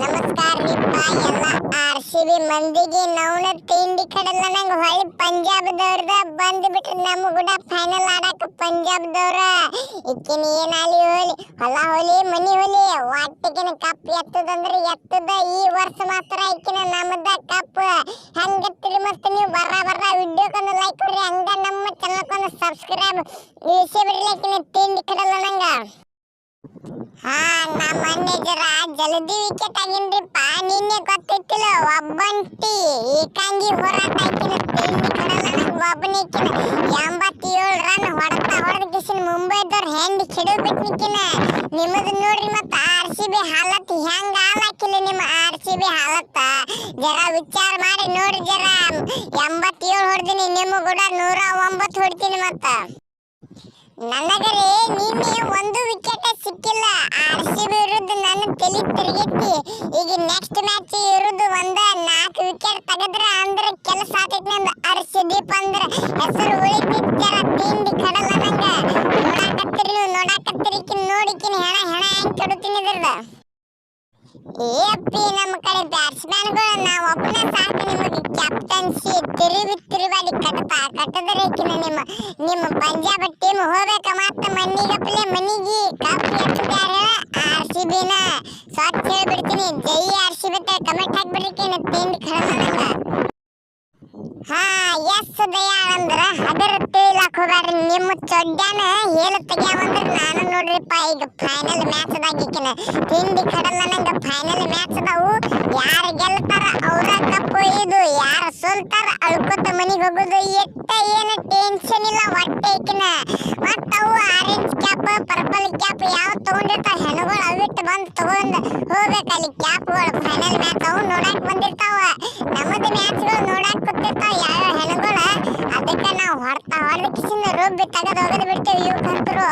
ನಮಸ್ಕಾರ ರೀಪ್ಪ ಎಲ್ಲ R C B ಮಂದಿಗೆ ನವಣ ತಿಂಡಿ ಕಡಲ್ಲ ನಂಗ ಹೊಳಿ ಪಂಜಾಬ್ದವ್ರದ ಬಂದ್ಬಿಟ್ರೆ ನಮ್ಮ ಕೂಡ ಫೈನಲ್ ಆಡಾಕ ಪಂಜಾಬ್ದವ್ರ. ಈಕಿನ ಏನಾಲಿ ಹೋಲಿ, ಹೊಲ ಹೋಲಿ, ಮನಿ ಹೋಲಿ ಒಟ್ಟಿಗಿನ ಕಪ್ ಎತ್ತದಂದ್ರೆ ಎತ್ತದ. ಈ ವರ್ಷ ಮಾತ್ರ ಇಕ್ಕಿನ ನಮ್ಮದ ಕಪ್. ಹೆಂಗತ್ತಿರಿ ಮತ್ತೆ ನೀವು ಬರ್ರ ಬರ್ರ ವಿಡಿಯೋಕೊಂದು ಲೈಕ್ ಕೊಡ್ರಿ, ಹಂಗ ನಮ್ಮ ಚಾನಲ್ಕೊಂದು ಸಬ್ಸ್ಕ್ರೈಬ್ ಇಳಿಸಿ ಬಿಡ್ರಿ ಇಕ್ಕಿನ ತಿಂಡಿ ಕಡಲ್ಲ ನಂಗ. ಹಾ, ನಮ್ಮ ಮ್ಯಾನೇಜರ ಜಲ್ದಿ ವಿಕೆಟ್ ಆಗಿನ್ರಿಪ್ಪ. ನಿನ್ನೆ ಗೊತ್ತಿತ್ತಿಲ್ಲ, ಒಬ್ಬಂಟಿ ಏಕಾಂಗಿ ಹೋರಾಟ ಹಾಕಿನ ಎಂಬತ್ತೇಳು ರನ್ ಹೊಡೆತ ಹೊಡೆದ ಕಿಸಿನ ಮುಂಬೈದವ್ರು ಬಿಟ್ನಿಕ್ಕಿನ. ನಿಮ್ಮದು ನೋಡ್ರಿ ಮತ್ತ ಆರ್ ಸಿ ಹಾಲತ್ ಹೆಂಗ ನಿಮ್ಮ ಆರ್ ಸಿ ಹಾಲತ್ತ? ವಿಚಾರ ಮಾಡಿ ನೋಡಿ ಜರ. ಎಂಬತ್ತೇಳು ಹೊಡ್ದಿನಿ, ನಿಮ್ಮ ಕೂಡ ನೂರ ಒಂಬತ್ತು ಮತ್ತ. ನನಗರೆ ನಿನ್ನೆ ಒಂದು ವಿಕೆಟ್ ಸಿಕ್ಕಿಲ್ಲ ಆರ್ ಸಿ ಬಿ ವಿರುದ್ಧ ನನ್ನ ತಲೆ ತಿರುಗೈತಿ ಈಗ ನೆಕ್ಸ್ಟ್ ಮ್ಯಾಚ್ ಇರುದು ಒಂದ ನಾಲ್ಕು ವಿಕೆಟ್ ತೆಗೆದ್ರ ಅಂದ್ರ ಕೆಲಸ ಆತೈತಿ ನಂದು. ಹರ್ಷದೀಪ್ ಅಂದ್ರ ಹೆಸರು ಉಳಿತಿತ್ತರ ತಿಂಡಿ ಕಡಲ ನಂಗ. ನೋಡಾಕತ್ತೀರಿ ನೀವು, ನೋಡಾಕತ್ತೀರಿ ನೋಡಿಕಿನ ಹೆಣ ಹೆಣ ಹೆಂಗ್ ಕೆಡುತ್ತೀನಿ ಇದ್ರದ. ಏ ಅಪ್ಪಿ, ನಮ್ಮ ಕಡೆ ಬ್ಯಾಟ್ಸ್ಮನ್ಗಳು ನಾವು ಒಬ್ಬನ ಸಾಕು ನಿಮಗೆ. ಕ್ಯಾಪ್ಟನ್ಸಿ ತಿರುವಿ ತಿರುವಾಡಿ ಕಟ್ಪ, ಕಟ್ಟದರೆ ಕಿನ ನಿಮ್ಮ ನಿಮ್ಮ ಪಂಜಾಬ್ ಟೀಮ್ ಹೋಗ್ಬೇಕ ಮತ್ತ ಮನಿಗಪ್ಪಲೆ ಮನಿಗಿ. ಕಪ್ ಎತ್ತಿದ್ದಾರೆ ಆರ್ ಸಿ ಬಿನ ಸ್ವಚ್ಛ ಹೇಳ್ಬಿಡ್ತೀನಿ. ಜೈ ಬಿ ಕಮೆಂಟ್ ಹಾಕ್ಬಿಡ್ರಿ ಕಿನ ತಿಂಡಿ ನಂಗ ಹಾ ಎಸ್ ದಯಾಳ್ ಅಂದ್ರ ಅದರ ತಿಳಿಲಾಕ್ ಹೋಗ್ಬ್ಯಾಡ್ರಿ, ನಿಮ್ಮ ಚೊಡ್ಡನ ಹೇಳು ತೆಗ್ಯಾವಂದ್ರ ನಾನು ನೋಡ್ರಿಪ್ಪ, ಈಗ ಫೈನಲ್ ಮ್ಯಾಚ್ ಅದಾಗಿಕ್ಕಿನ ತಿಂಡಿ ಕಡಲ ನಂಗೆ ಫೈನಲ್ ಮ್ಯಾಚ್ ಅದಾವು. ಯಾರು ಗೆಲ್ತಾರ ಅವ್ರ ಕಪ್ಪು ಇದು ಯಾರು ಸೋಲ್ತಾರ ಅಳ್ಕೊತ ಮನಿಗ್ ಹೋಗೋದು, ಎಟ್ಟ ಏನು ಟೆನ್ಷನ್ ಇಲ್ಲ ಹೊಟ್ಟೆ ಇಕ್ಕಿನ ಮತ್ತ ಅವು ಆರೆಂಜ್ ಕ್ಯಾಪ್ ಪರ್ಪಲ್ ಕ್ಯಾಪ್ ಯಾವ ತಗೊಂಡಿರ್ತಾವ ಹೆಣಗಳು ಅವಿಟ್ಟು ಬಂದು ತಗೊಂಡ್ ಹೋಗ್ಬೇಕು ಅಲ್ಲಿ ಕ್ಯಾಪ್ಗಳು ಫೈನಲ್ ಮ್ಯಾಚ್ ಅವು ನೋಡಕ್ ಬಂದಿರ್ತಾವ. ನಮ್ಮದು ಮ್ಯಾಚ್ಗಳು ನೋಡಕ್ ಕೂತಿರ್ತಾವ ಯಾವ ಹೆಣಗಳ, ಅದಕ್ಕೆ ನಾವು ಹೊರತ ಹೊರದ ಕಿಸಿಂದ ರೂಬ್ ತೆಗೆದು ಹೋಗದ್ ಬಿಡ್ತೇವೆ ಇವ್ ಕರ್ತರು